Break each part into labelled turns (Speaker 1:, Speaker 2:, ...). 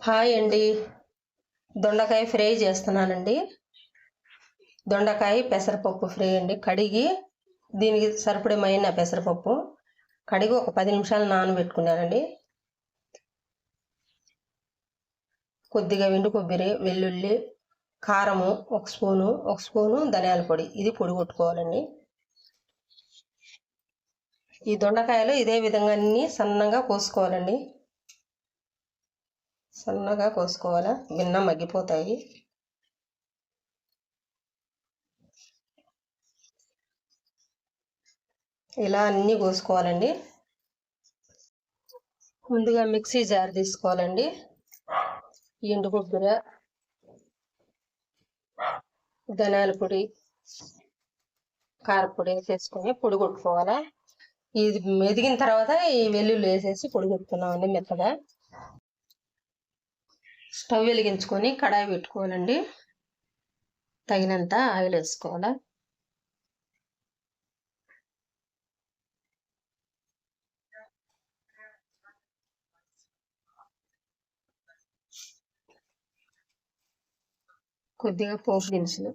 Speaker 1: Hi అండి. దొండకాయ fry చేస్తున్నానండి. దొండకాయ పెసరపప్పు ఫ్రై అండి. కడిగి దీనికి సరిపడమైన పెసరపప్పు కడిగి ఒక పది నిమిషాలు నానబెట్టుకున్నానండి. కొద్దిగా వెండు కొబ్బరి వెల్లుల్లి కారము ఒక స్పూను ఒక స్పూను ధనియాల పొడి. ఇది పొడి కొట్టుకోవాలండి. ఈ దొండకాయలు ఇదే విధంగా అన్ని సన్నగా కోసుకోవాలండి. సన్నగా కోసుకోవాలా? భిన్న మగ్గిపోతాయి. ఇలా అన్నీ కోసుకోవాలండి. ముందుగా మిక్సీ జార్ తీసుకోవాలండి. ఎండు కొబ్బరి పొడి కారపొడి వేసేసుకొని పొడి కొట్టుకోవాలా? ఇది మెదిగిన తర్వాత ఈ వెల్లుల్లి వేసేసి పొడి కొట్టుకున్నామండి మెత్తగా. స్టవ్ వెలిగించుకొని కడాయి పెట్టుకోవాలండి. తగినంత ఆయిల్ వేసుకోవాలి? కొద్దిగా పోపు దినుసులు.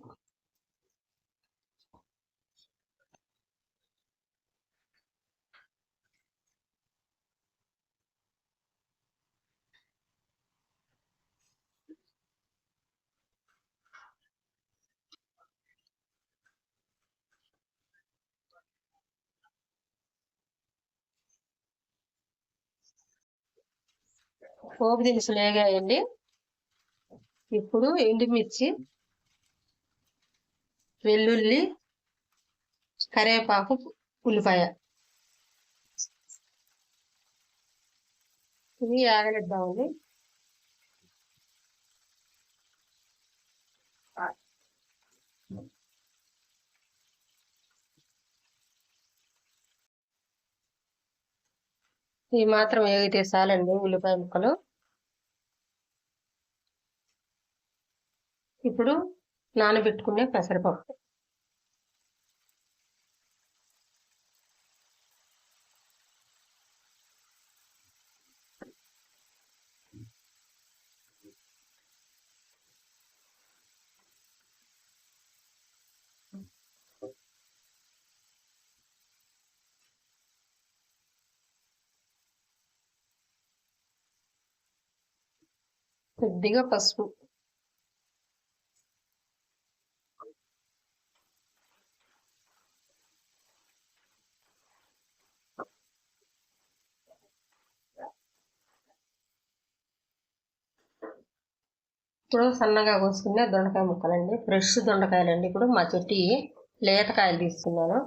Speaker 1: పోపు దినుసులు వేగాయండి. ఇప్పుడు ఎండుమిర్చి వెల్లుల్లి కరివేపాకు ఉల్లిపాయ. ఇవి ఆగలిద్దామండి ఇవి మాత్రం ఏగితే చాలండి ఉల్లిపాయ ముక్కలు. ఇప్పుడు నానబెట్టుకునే పెసరపప్పు. కొద్దిగా పసుపు. ఇప్పుడు సన్నగా కోసుకునే దొండకాయ ముక్కలండి. ఫ్రెష్ దొండకాయలండి. ఇప్పుడు మా చెట్టు లేతకాయలు తీసుకున్నాను.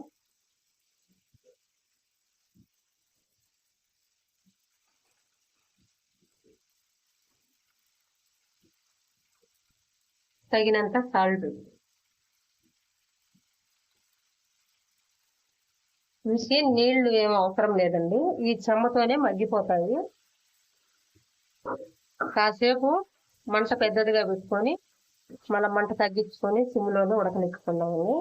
Speaker 1: తగినంత సాల్ట్. వీటికి నీళ్ళు ఏం అవసరం లేదండి. ఈ చెమ్మతోనే మగ్గిపోతాయి. కాసేపు మంట పెద్దదిగా పెట్టుకొని మళ్ళీ మంట తగ్గించుకొని సిమ్లోనే ఉడకనిచ్చుకున్నామండి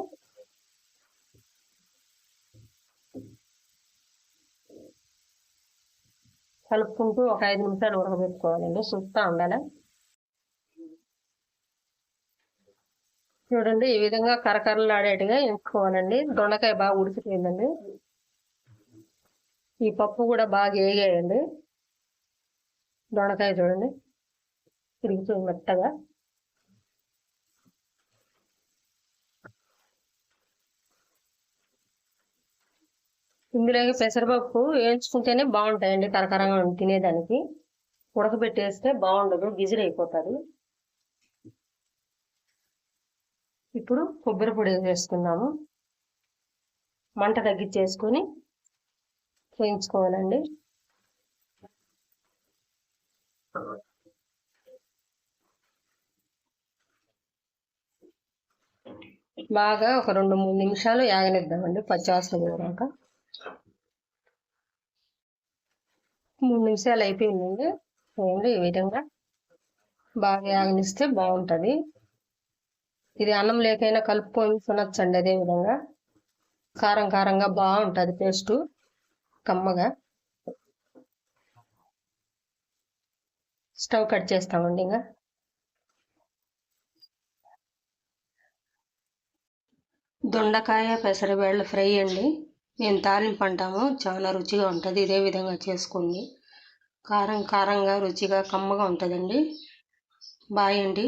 Speaker 1: కలుపుకుంటూ ఒక ఐదు నిమిషాలు ఉడకబెట్టుకోవాలండి. చూస్తూ ఉండాలి? చూడండి ఈ విధంగా కరకరలాడేట్టుగా ఎంచుకోవాలండి దొండకాయ బాగా ఉడికిపోయిందండి. ఈ పప్పు కూడా బాగా వేగాయండి. దొండకాయ చూడండి. తిరుగుతుంది మెత్తగా. ఇందులోకి పెసరపప్పు వేయించుకుంటేనే బాగుంటాయండి కరకరంగా తినేదానికి. ఉడకబెట్టేస్తే బాగుండదు గిజిల్ అయిపోతుంది. ఇప్పుడు కొబ్బరి పొడి వేసుకుందాము. మంట తగ్గించేసుకొని వేయించుకోవాలండి. బాగా ఒక రెండు మూడు నిమిషాలు యాగనిద్దామండి. పచ్చివాసన పోయాక మూడు నిమిషాలు అయిపోయిందండి. చూడండి ఈ విధంగా. బాగా యాగనిస్తే బాగుంటుంది. ఇది అన్నం లేకైనా కలుపుకొని తినొచ్చండి అదే విధంగా. కారం కారంగా బాగుంటుంది పేస్టు కమ్మగా. స్టవ్ కట్ చేస్తామండి ఇంకా దొండకాయ పెసరబేళ్ళ ఫ్రై అండి. మేము తాలింపు అంటాము. చాలా రుచిగా ఉంటుంది. ఇదే విధంగా చేసుకోండి. కారం కారంగా రుచిగా కమ్మగా ఉంటుందండి. బాయ్ అండి.